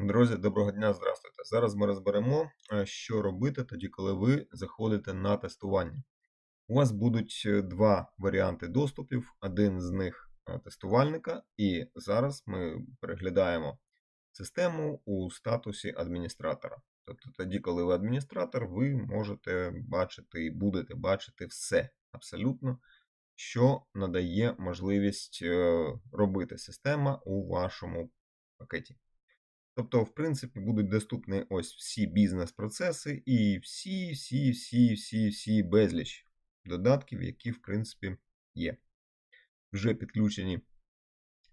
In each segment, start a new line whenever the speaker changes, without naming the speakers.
Друзі, доброго дня, здравствуйте. Зараз ми розберемо, е, що робити тоді, коли ви заходите на тестування. У вас будуть е, два варіанти доступів, один з них е, тестувальника, і зараз ми переглядаємо систему у статусі адміністратора. Тобто тоді, коли ви адміністратор, ви можете бачити і будете бачити все абсолютно, що надає можливість робити система у вашому пакеті. Тобто, в принципі, будуть доступні ось всі бізнес-процеси і всі, всі, всі, всі, всі безліч додатків, які, в принципі, є. Вже підключені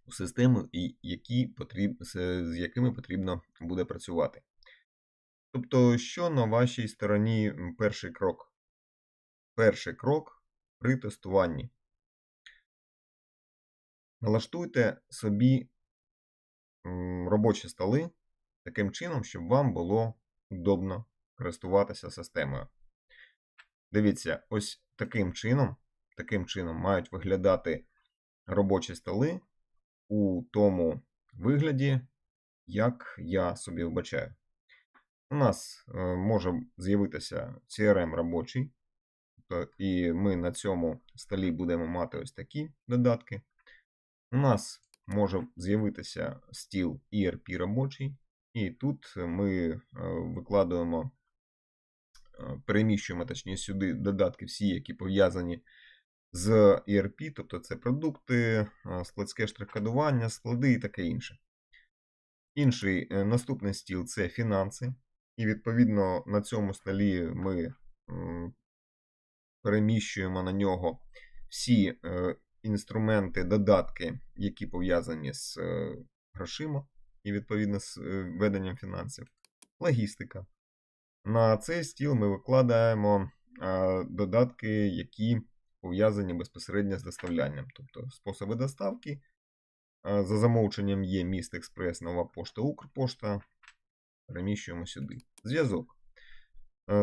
у систему, і які потріб... з якими потрібно буде працювати. Тобто, що на вашій стороні перший крок? Перший крок при тестуванні. Налаштуйте собі робочі столи таким чином, щоб вам було удобно користуватися системою. Дивіться, ось таким чином, таким чином мають виглядати робочі столи у тому вигляді, як я собі вбачаю. У нас е, може з'явитися CRM робочий, тобто, і ми на цьому столі будемо мати ось такі додатки. У нас може з'явитися стіл ERP робочий, і тут ми е, викладуємо, е, переміщуємо точніше сюди додатки всі, які пов'язані з ERP, тобто це продукти, е, складське штрих-кодування, склади і таке інше. Інший наступний стіл це фінанси. І відповідно на цьому столі ми переміщуємо на нього всі інструменти, додатки, які пов'язані з е, грошима і відповідно з е, веденням фінансів. Логістика. На цей стіл ми викладаємо е, додатки, які пов'язані безпосередньо з доставлянням, тобто способи доставки. За замовченням є міст Експрес, Нова пошта, Укрпошта. Переміщуємо сюди. Зв'язок.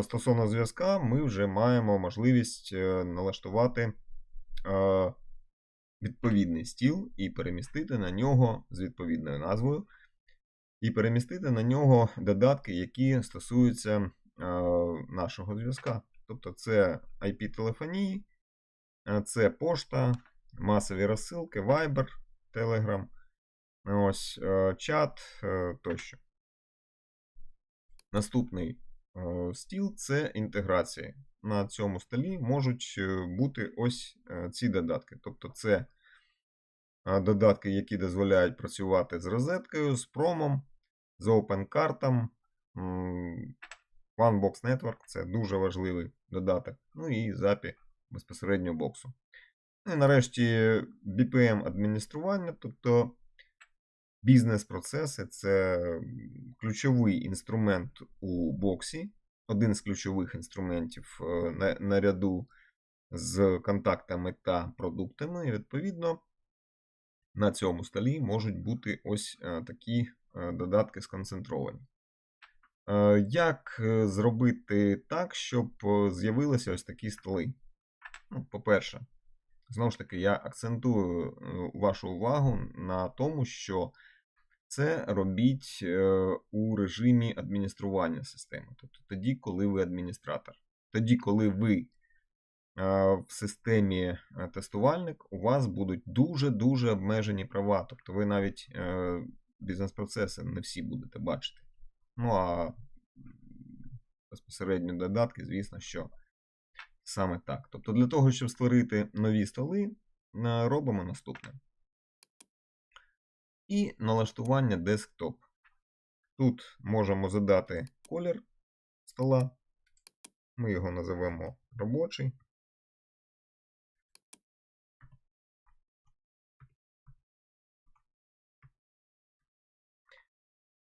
Стосовно зв'язка, ми вже маємо можливість налаштувати відповідний стіл і перемістити на нього з відповідною назвою, і перемістити на нього додатки, які стосуються е, нашого зв'язка. Тобто це IP-телефонії, е, це пошта, масові розсилки, Viber, Telegram, ось, е, чат е, тощо. Наступний е, стіл це інтеграції. На цьому столі можуть е, бути ось е, ці додатки. Тобто це е, додатки, які дозволяють працювати з розеткою, з промом, з OpenCart, OneBox Network це дуже важливий додаток. Ну і запі безпосередньо боксу. Ну і нарешті BPM адміністрування, тобто Бізнес-процеси це ключовий інструмент у боксі, один з ключових інструментів на- наряду з контактами та продуктами. І відповідно на цьому столі можуть бути ось е, такі е, додатки сконцентровані. Е, Як зробити так, щоб з'явилися ось такі столи? Ну, по-перше, знову ж таки, я акцентую вашу увагу на тому, що це робіть е, у режимі адміністрування системи. Тобто тоді, коли ви адміністратор. Тоді, коли ви е, в системі е, тестувальник, у вас будуть дуже-дуже обмежені права. Тобто ви навіть бізнес-процеси не всі будете бачити. Ну а безпосередньо додатки, звісно, що саме так. Тобто, для того, щоб створити нові столи, робимо наступне. І налаштування десктоп. Тут можемо задати колір стола. Ми його називемо робочий.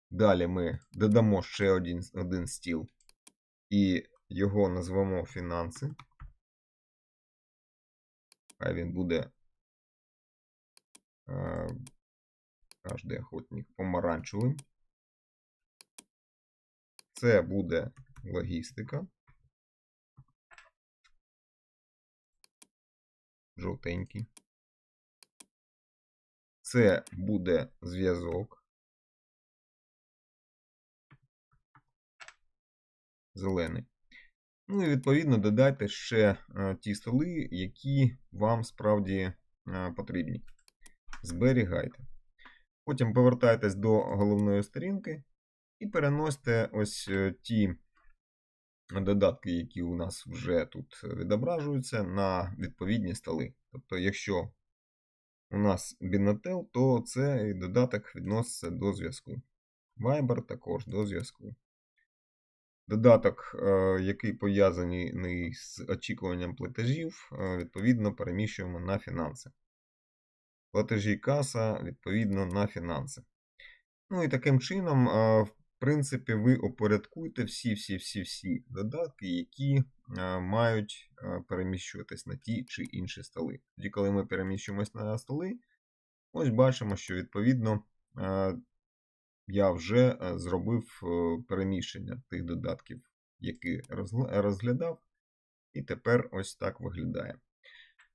Далі ми додамо ще один, один стіл і його назвемо фінанси. Хай він буде е, Каждый охотник помаранчевим. Це буде логістика. Жовтенький. Це буде зв'язок. зелений. Ну і відповідно додайте ще е, ті столи, які вам справді е, потрібні. Зберігайте. Потім повертайтесь до головної сторінки і переносите ось е, ті додатки, які у нас вже тут відображуються, на відповідні столи. Тобто, якщо у нас Binatel, то цей додаток відноситься до зв'язку. Viber також до зв'язку. Додаток, е, який пов'язаний з очікуванням платежів, е, відповідно переміщуємо на фінанси. Платежі каса, відповідно, на фінанси. Ну і таким чином, в принципі, ви опорядкуєте всі-всі-всі-всі додатки, які мають переміщуватись на ті чи інші столи. Тоді, коли ми переміщуємось на столи, ось бачимо, що відповідно я вже зробив е, переміщення тих додатків, які розглядав, і тепер ось так виглядає.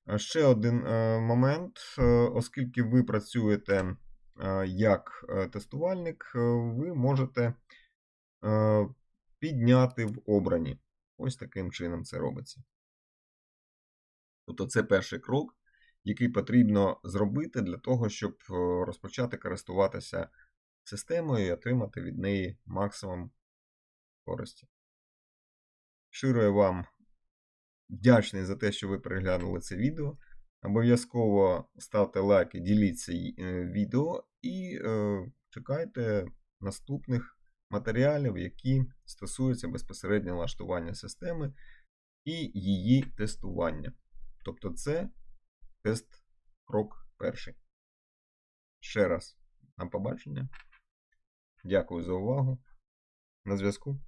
А Ще один е, момент, е, оскільки ви працюєте е, як е, тестувальник, е, ви можете е, підняти в обрані. Ось таким чином це робиться. Тобто це перший крок, який потрібно зробити для того, щоб е, розпочати користуватися системою і отримати від неї максимум користі. Щиро вам вдячний за те, що ви переглянули це відео. Обов'язково ставте лайки, діліться е, відео і е, чекайте наступних матеріалів, які стосуються безпосередньо налаштування системи і її тестування. Тобто це тест крок перший. Ще раз на побачення. Дякую за увагу. На зв'язку.